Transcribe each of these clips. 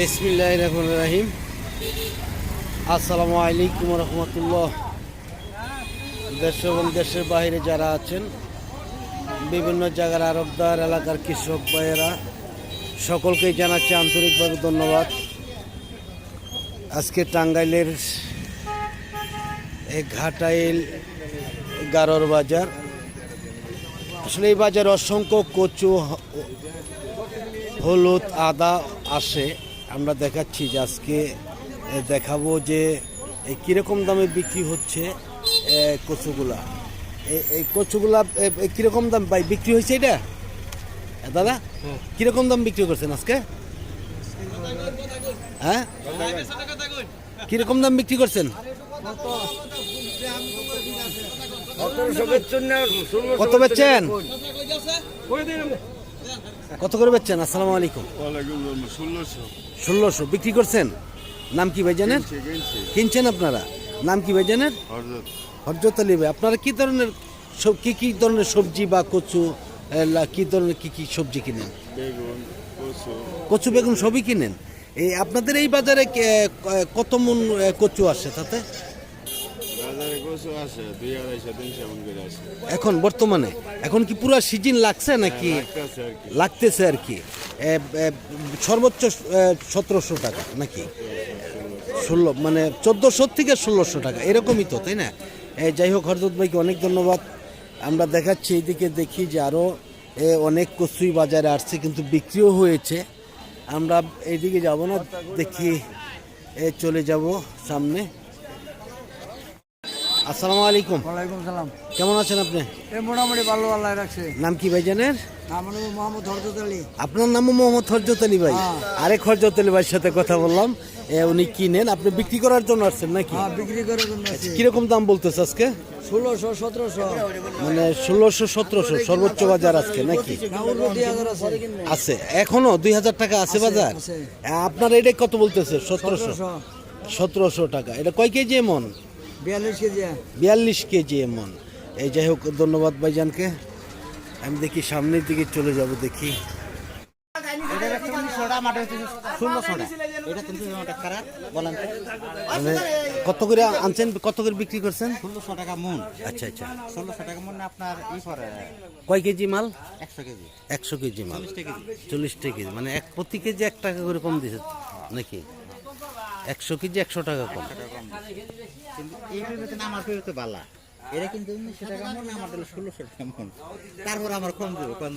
বিসমিল্লাহ রহমান রাহিম। আসসালামু আলাইকুম রহমতুল্লাহ। দেশ এবং দেশের বাইরে যারা আছেন, বিভিন্ন জায়গার আরবদার, এলাকার কৃষক ভাইয়েরা, সকলকেই জানাচ্ছি আন্তরিকভাবে ধন্যবাদ। আজকে টাঙ্গাইলের ঘাটাইল গারোর বাজার। আসলে এই বাজার অসংখ্য কচু, হলুদ, আদা আসে। আমরা দেখাচ্ছি যে আজকে দেখাবো যে কীরকম দামে বিক্রি হচ্ছে কচুগুলা। এ- এই কচুগুলা এ, দাম ভাই বিক্রি হয়েছে এটা? দাদা কীরকম দাম বিক্রি করছেন আজকে? হ্যাঁ? কীরকম দাম বিক্রি করছেন? কত বেচছেন? কত করে বেচছেন? আসসালামু আলাইকুম। ষোলোশো। বিক্রি করছেন? নাম কি ভাই জানেন কিনছেন আপনারা? নাম কি ভাই জানেন হরজত আলী ভাই আপনারা কি ধরনের সব কি কি ধরনের সবজি বা কচু কি ধরনের কি কি সবজি কিনেন? কচু। কচু বেগুন সবই কিনেন? এই আপনাদের এই বাজারে কত মন কচু আসে তাতে? বাজারে আছে দুই আড়াইশো তিনশো করে আছে। এখন বর্তমানে? এখন কি পুরো সিজন লাগছে নাকি? লাগতেছে আর কি। লাগতেছে আর কি। এ, এ, সর্বোচ্চ সতেরোশো টাকা নাকি? ষোলো মানে চোদ্দোশো থেকে ষোলোশো টাকা এরকমই তো তাই না? এ, যাই হোক হরদত ভাইকে অনেক ধন্যবাদ। আমরা দেখাচ্ছি এইদিকে দেখি যে আরও অনেক কচুই বাজারে আসছে কিন্তু বিক্রিও হয়েছে। আমরা এইদিকে যাব না দেখি এ, চলে যাব সামনে। আসসালামু আলাইকুম। ওয়ালাইকুম সালাম। কেমন আছেন আপনি? মোটামুটি ভালো আল্লাহ রাখছে। নাম কি ভাইজানের? আমার নাম মোহাম্মদ হরজত আলী। আপনার নামও মোহাম্মদ হরজত আলী ভাই। হ্যাঁ। আরেক হরজত আলী ভাইয়ের সাথে কথা বললাম। উনি কিনেন। আপনি বিক্রি করার জন্য আসছেন নাকি? হ্যাঁ বিক্রি করার জন্য কীরকম দাম বলতেছে আজকে? ষোলোশো সতেরোশো। মানে ষোলোশো সতেরোশো সর্বোচ্চ বাজার আজকে নাকি? আছে। এখনও দুই হাজার টাকা আছে বাজার। আপনার এটা কত বলতেছে? সতেরোশো। সতেরোশো টাকা। এটা কয় কেজি এমন? বিয়াল্লিশ কেজি। বিয়াল্লিশ কেজি এমন। এই যাই হোক ধন্যবাদ ভাইজানকে। আমি দেখি সামনের দিকে চলে যাব দেখি। মানে কত করে আনছেন কত করে বিক্রি করছেন? ষোলোশো টাকা মন। আচ্ছা আচ্ছা। ষোলোশো টাকা মন আপনার কয় কেজি মাল? একশো কেজি। একশো কেজি মাল। চল্লিশটা কেজি। কেজি। মানে এক প্রতি কেজি এক টাকা করে কম দিছে নাকি? একশো কেজি একশো টাকা কম। কিন্তু এই পেঁপেতে আমার পেঁপেতে বালা। এরা কিন্তু উনিশশো টাকা মন আমার দিল ষোলোশো টাকা মন। তারপর আমার কম দেবো কম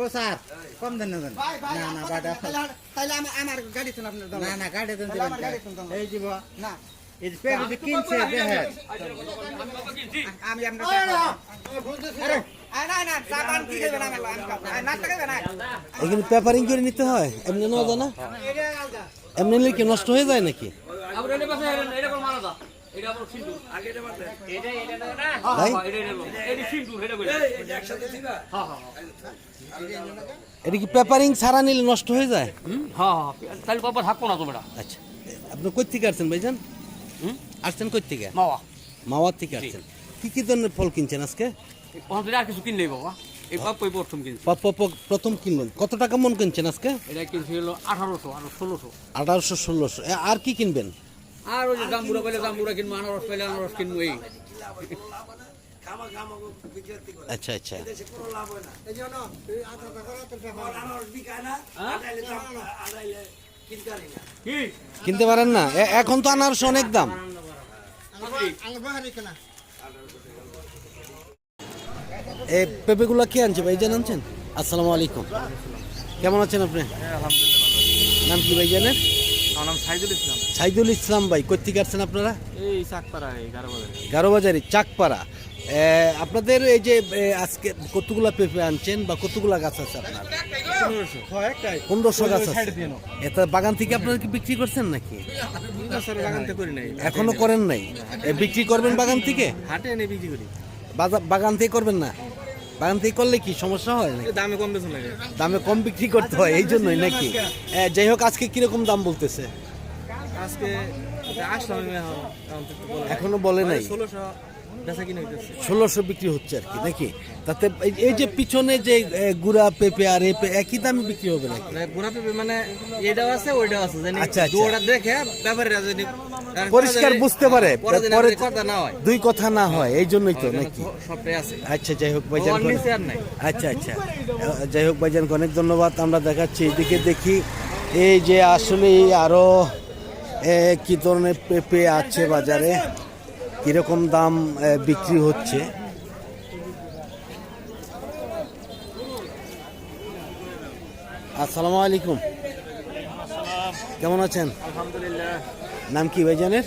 ও স্যার কম দেন না দেন। না না বাটা। তাহলে আমার গাড়ি তো আপনার না না গাড়ি দেন দিবেন এই দিব না। এই পেঁপে কিনছে দেখেন আমি আপনার পেপারিং করে নিতে হয়। এমনি নেওয়া যায় না? এমনি কি নষ্ট হয়ে যায় নাকি? এটা কি পেপারিং ছাড়া নিলে নষ্ট হয়ে যায়? হ্যাঁ হ্যাঁ তাহলে কবার থাকব না তোমরা আচ্ছা। আপনি কই থেকে আসছেন ভাইজান? আসছেন কই থেকে মাওয়া। মাওয়ার থেকে আসছেন। কি কি ধরনের ফল কিনছেন আজকে? আর কিছু কিনলেই বাবা। এই প্রথম কিনছি। কিনলেন। কত টাকা মন কিনছেন আজকে? এটা কিনছি হলো আঠারোশো আর ষোলোশো। আঠারোশো ষোলোশো। আর কি কিনবেন? আর ওই যে জাম্বুরা পেলে জাম্বুরা কিনবো আনারস পেলে আনারস কিনবো এই। আচ্ছা আচ্ছা। কিনতে পারেন না? এ- এখন তো আনারস অনেক দাম। এ পেঁপেগুলো কে আনছে ভাইজান আনছেন আসসালামু আলাইকুম। কেমন আছেন আপনি? নাম কি ভাইজানের? আমার নাম সাইদুল ইসলাম। সাইদুল ইসলাম ভাই কোথেকে আসছেন আপনারা? এই চাকপাড়া এই গারো বাজারে গারোবাজারি চাকপাড়া। আপনাদের এই যে আজকে কতগুলা পেঁপে আনছেন বা কতগুলা গাছ আছে আপনার? পনেরোশো। গাছ আছে। এটা বাগান থেকে আপনারা কি বিক্রি করছেন নাকি? এখনও করেন নাই? বিক্রি করবেন বাগান থেকে? হাটে এনে বিক্রি করি। বাগান থেকে করবেন না? বাগান থেকে করলে কি সমস্যা হয়? নাকি? দামে কম বেশি লাগে। দামে কম বিক্রি করতে হয় এই জন্যই নাকি? যাই হোক আজকে কীরকম দাম বলতেছে? আজকে আসলাম এখন বলে নাই। ষোলোশো। ষোলোশো বিক্রি হচ্ছে আর কি নাকি? তাতে এই- যে পিছনে যে গুড়া পেঁপে আর এ একই দামে বিক্রি হবে নাকি? মানে বুড়া পেঁপে মানে এটাও আছে ওইটাও আছে জানি আচ্ছা, আচ্ছা। দুটা দেখে ব্যাপারীরা যদি পরিষ্কার বুঝতে পারে পরে আমাদের কথা না হয়। দুই কথা না হয় এই জন্যই তো নাকি? সবটাই আছে। আচ্ছা যাই হোক ভাইজান আচ্ছা আচ্ছা। যাই হোক ভাইজানকে অনেক ধন্যবাদ আমরা দেখাচ্ছি এদিকে দেখি এই যে আসলে আরও এ, কি ধরনের পেঁপে আছে বাজারে? কীরকম দাম বিক্রি হচ্ছে? আসসালামু আলাইকুম। কেমন আছেন? আলহামদুলিল্লাহ। নাম কি ভাইজানের?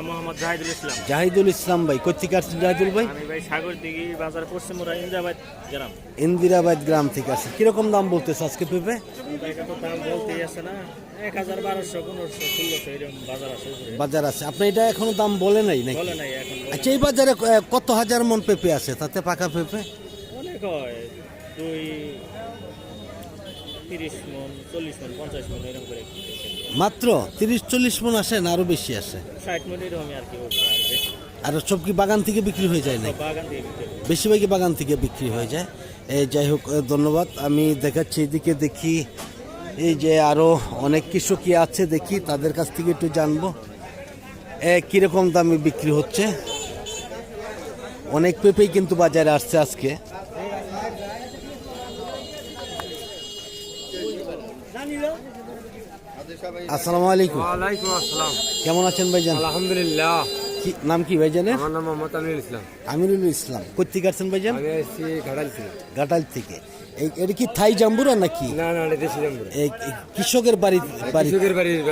আমার মোহাম্মদ জাহিদুল ইসলাম। জাহিদুল ইসলাম ভাই কোথেকে আসছেন জাহিদুল ভাই? আমি ভাই সাগর দিঘি বাজার পশ্চিমুরা ইন্দ্রাবাদ গ্রাম। ইন্দিরাবাদ গ্রাম থেকে আসছে কীরকম দাম বলতেছে আজকে পেঁপে? দাম বলতেই আছে না। এক হাজার বারোশো পনেরোশো ষোলোশো এরকম বাজার আছে বাজার আছে। আপনি এটা এখনও দাম বলে নাই নাকি? বলে নাই এখন আচ্ছা এই বাজারে কত হাজার মন পেঁপে আছে তাতে পাকা পেঁপে? অনেক হয়। দুই তিরিশ মন চল্লিশ মন পঞ্চাশ মন এরকম করে মাত্র তিরিশ চল্লিশ মন আসে না আরও বেশি আসে? ষাট মন এরকমই আর কি আর সব কি বাগান থেকে বিক্রি হয়ে যায় না বাগান বেশিরভাগই বাগান থেকে বিক্রি হয়ে যায়। এই যাই হোক ধন্যবাদ। আমি দেখাচ্ছি এদিকে দেখি এই যে আরও অনেক কৃষকই আছে দেখি তাদের কাছ থেকে একটু জানব। কীরকম দামে বিক্রি হচ্ছে? অনেক পেঁপেই কিন্তু বাজারে আসছে আজকে। আসসালামু আলাইকুম। ওয়ালাইকুম আসসালাম। কেমন আছেন ভাইজান? আলহামদুলিল্লাহ। কি নাম কি ভাইজানের আমার নাম মোহাম্মদ আমিরুল ইসলাম। আমিরুল ইসলাম। কোথেকে আসছেন ভাইজান? আমি এসেছি ঘাটাল থেকে। ঘাটাল থেকে। এটা কি থাই জাম্বুরা নাকি? না না এটা দেশি জাম্বুরা। এই এই কৃষকের বাড়ি বাড়ি। কৃষকের বাড়ির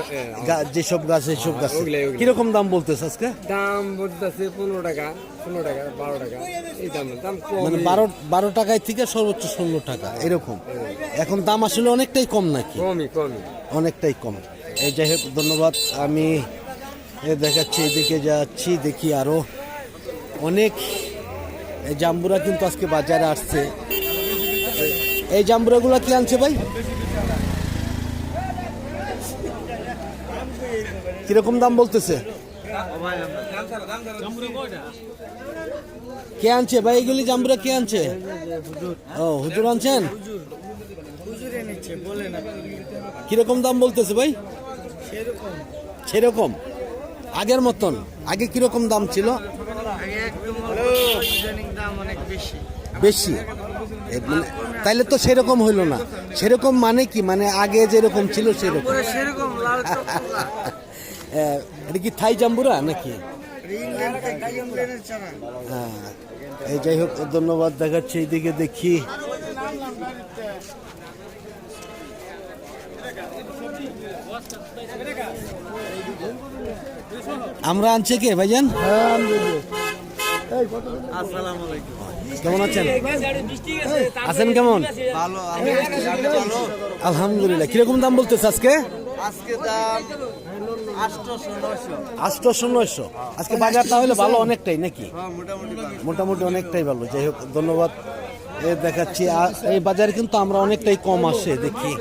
গা- যেসব গাছ এইসব গাছ। ওগুলাই, ওগুলাই। কীরকম দাম বলতেছে আজকে? দাম বলতেছে পনেরো টাকা পনেরো টাকা বারো টাকা। এই দাম দাম মানে বারো বারো টাকায় থেকে সর্বোচ্চ ষোলো টাকা এরকম। এখন দাম আসলে অনেকটাই কম নাকি? কমই কমই। অনেকটাই কম। এই যাই হোক ধন্যবাদ। আমি এ দেখাচ্ছি এদিকে যাচ্ছি দেখি আরও অনেক। এই জাম্বুরা কিন্তু আজকে বাজারে আসছে। এই জাম্বুরাগুলো কি আনছে ভাই? কীরকম দাম বলতেছে? কে আনছে ভাই এগুলি? জাম্বুরা কে আনছে? ও হুজুর আনছেন? কীরকম দাম বলতেছে ভাই? সেরকম। আগের মতন। আগে কীরকম দাম ছিল? বেশি। তাইলে তো সেরকম হইল না। সেরকম মানে কি? মানে আগে যেরকম ছিল সেরকম। এটা কি থাই জাম্বুরা নাকি? হ্যাঁ এই যাই হোক ধন্যবাদ দেখাচ্ছি এইদিকে দেখি। আমরা আনছে কে ভাইজান? কেমন আছেন? আছেন কেমন? আলহামদুলিল্লাহ। কীরকম দাম বলতেছে আজকে? আজকে নয়শো। বাজার তাহলে ভালো অনেকটাই নাকি? হ্যাঁ মোটামুটি অনেকটাই ভালো। যাই হোক ধন্যবাদ। দেখাচ্ছি এই বাজারে কিন্তু আমরা অনেকটাই কম আসে দেখি।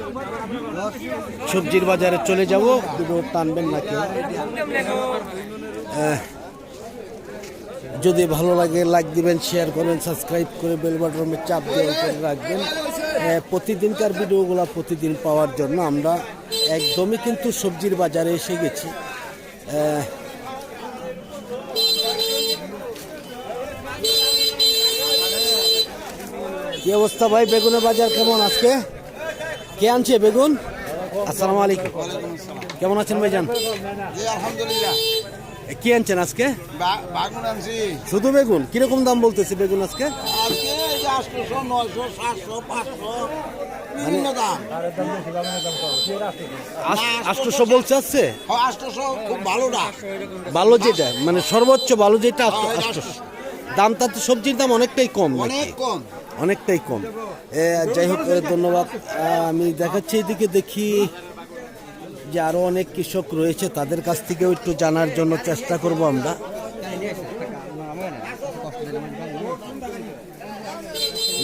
সবজির বাজারে চলে যাব। দুটো টানবেন নাকি? যদি ভালো লাগে লাইক দিবেন শেয়ার করবেন সাবস্ক্রাইব করে বেল বাটনের চাপ দিয়ে করে রাখবেন। প্রতিদিনকার ভিডিওগুলো প্রতিদিন পাওয়ার জন্য আমরা একদমই কিন্তু সবজির বাজারে এসে গেছি। কি অবস্থা ভাই? বেগুনের বাজার কেমন আজকে? কে আনছে বেগুন? আসসালামু আলাইকুম। কেমন আছেন ভাইজান? কি আনছেন আজকে? বাগুন আনছি। শুধু বেগুন? কীরকম দাম বলতেছে বেগুন আজকে? দাম। আটশোশো বলছে আসছে ভালো যেটা মানে সর্বোচ্চ ভালো যেটা আটশোশো। দামটা তো সবজির দাম অনেকটাই কম? অনেক কম। অনেকটাই কম। যাই হোক ধন্যবাদ। আমি দেখাচ্ছি এদিকে দেখি। যে আরও অনেক কৃষক রয়েছে তাদের কাছ থেকেও একটু জানার জন্য চেষ্টা করব আমরা।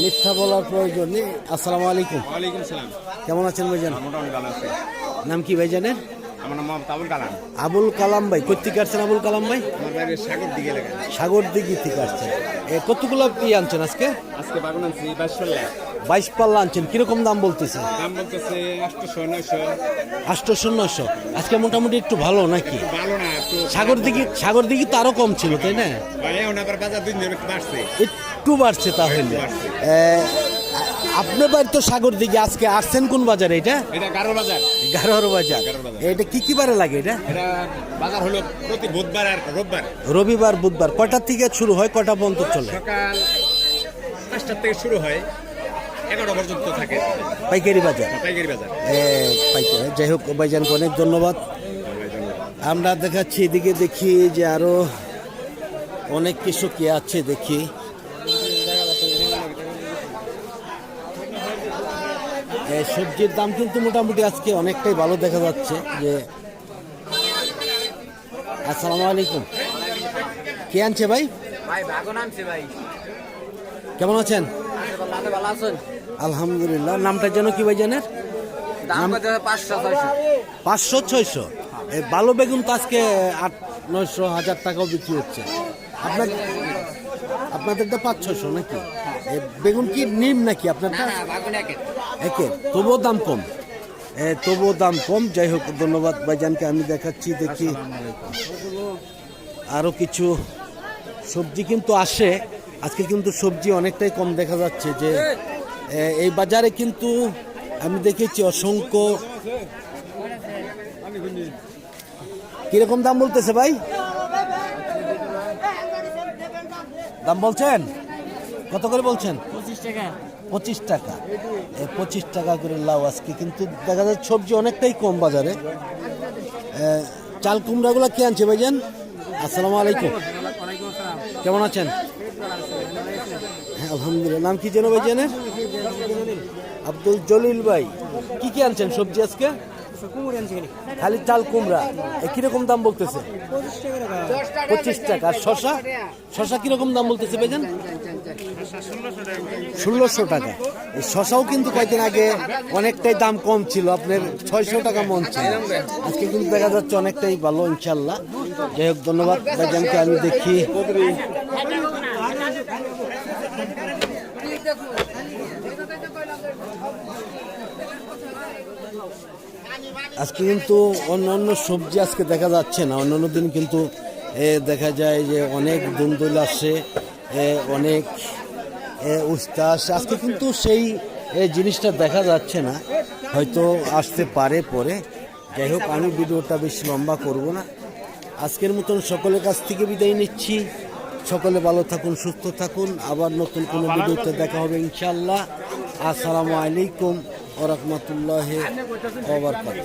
মিথ্যা বলার প্রয়োজন নেই। আসসালামু আলাইকুম। কেমন আছেন ভাইজান? নাম কি ভাইজানের? আমার নাম আবুল কালাম। আবুল কালাম ভাই কোথেকে আসছেন আবুল কালাম ভাই? সাগর দিকে সাগর দিঘি থেকে আসছেন। কতগুলো কি আনছেন আজকে? আজকে বাগুন আনছি বাইশশো লাখ বাইশ পাল্লা আনছেন কীরকম দাম বলতেছে? দাম বলতেছে নয়শো। আটশোশো নশো আজকে মোটামুটি একটু ভালো নাকি? ভালো না সাগর দিঘি সাগর দিঘি তো আরও কম ছিল তাই না? একটু বাড়ছে। তাহলে। আপনার বাড়ি তো সাগর দিঘি আজকে আসছেন কোন বাজারে এটা? এটা গারো বাজার। গারোয়ার বাজার। এটা কি কি বারে লাগে এটা? বাজার হলো প্রতি বুধবার আর রোববার। রবিবার বুধবার কয়টার থেকে শুরু হয় কটা পর্যন্ত চলে? সকাল পাঁচটার থেকে শুরু হয়। এগারোটা পর্যন্ত থাকে। পাইকারি বাজার। পাইকারি বাজার। পাইকারি। যাই হোক ভাইজানকে অনেক ধন্যবাদ। আমরা দেখাচ্ছি এদিকে দেখি যে আরও অনেক কিছু কি আছে দেখি। সবজির দাম কিন্তু মোটামুটি আজকে অনেকটাই ভালো দেখা যাচ্ছে যে আসসালামু আলাইকুম। কে আনছে ভাই? ভাই বাগন আনছে ভাই। কেমন আছেন? ভালো ভালো আছেন। আলহামদুলিল্লাহ। নামটা যেন কি ভাই জানেন? পাঁচশো ছয়শো। এই ভালো বেগুন তো আজকে আট নয়শো হাজার টাকাও বিক্রি হচ্ছে। আপনার আপনাদেরটা পাঁচ ছয়শো নাকি? বেগুন কি নিম নাকি আপনারটা একে তবুও দাম কম। এ, তবুও দাম কম। যাই হোক ধন্যবাদ ভাইজানকে। আমি দেখাচ্ছি দেখি আরও কিছু সবজি কিন্তু আসে। আজকে কিন্তু সবজি অনেকটাই কম দেখা যাচ্ছে যে এই বাজারে কিন্তু আমি দেখেছি অসংখ্য কীরকম দাম বলতেছে ভাই? দাম বলছেন? কত করে বলছেন? পঁচিশ টাকা। পঁচিশ টাকা। এই পঁচিশ টাকা করে লাউ আজকে কিন্তু দেখা যাচ্ছে সবজি অনেকটাই কম বাজারে। চাল কুমড়াগুলো কে আনছে ভাইজান? আসসালামু আলাইকুম। কেমন আছেন? হ্যাঁ আলহামদুলিল্লাহ। নাম কি যেন ভাইজানের? আব্দুল জলিল ভাই কি কি আনছেন সবজি আজকে? খালি চাল কুমড়া কীরকম দাম বলতেছে? পঁচিশ টাকা আর শশা শশা কীরকম দাম বলতেছে ভাইজান? ষোলোশো টাকা। এই শশাও কিন্তু কয়েকদিন আগে অনেকটাই দাম কম ছিল আপনার ছয়শো টাকা মন ছিল। আজকে কিন্তু দেখা যাচ্ছে অনেকটাই ভালো ইনশাল্লাহ। যাই হোক ধন্যবাদ ভাইজানকে। আমি দেখি আজকে কিন্তু অন্য অন্য সবজি আজকে দেখা যাচ্ছে না। অন্য দিন কিন্তু এ, দেখা যায় যে অনেক দুন্দুল আসে অনেক উস্তা আসে আজকে কিন্তু সেই জিনিসটা দেখা যাচ্ছে না। হয়তো আসতে পারে পরে। যাই হোক আমি ভিডিওটা বেশি লম্বা করব না। আজকের মতন সকলের কাছ থেকে বিদায় নিচ্ছি। সকলে ভালো থাকুন সুস্থ থাকুন। আবার নতুন কোনো ভিডিওতে দেখা হবে ইনশাল্লাহ আসসালামু আলাইকুম। ওরহমতুল্লাহ ওবরকাত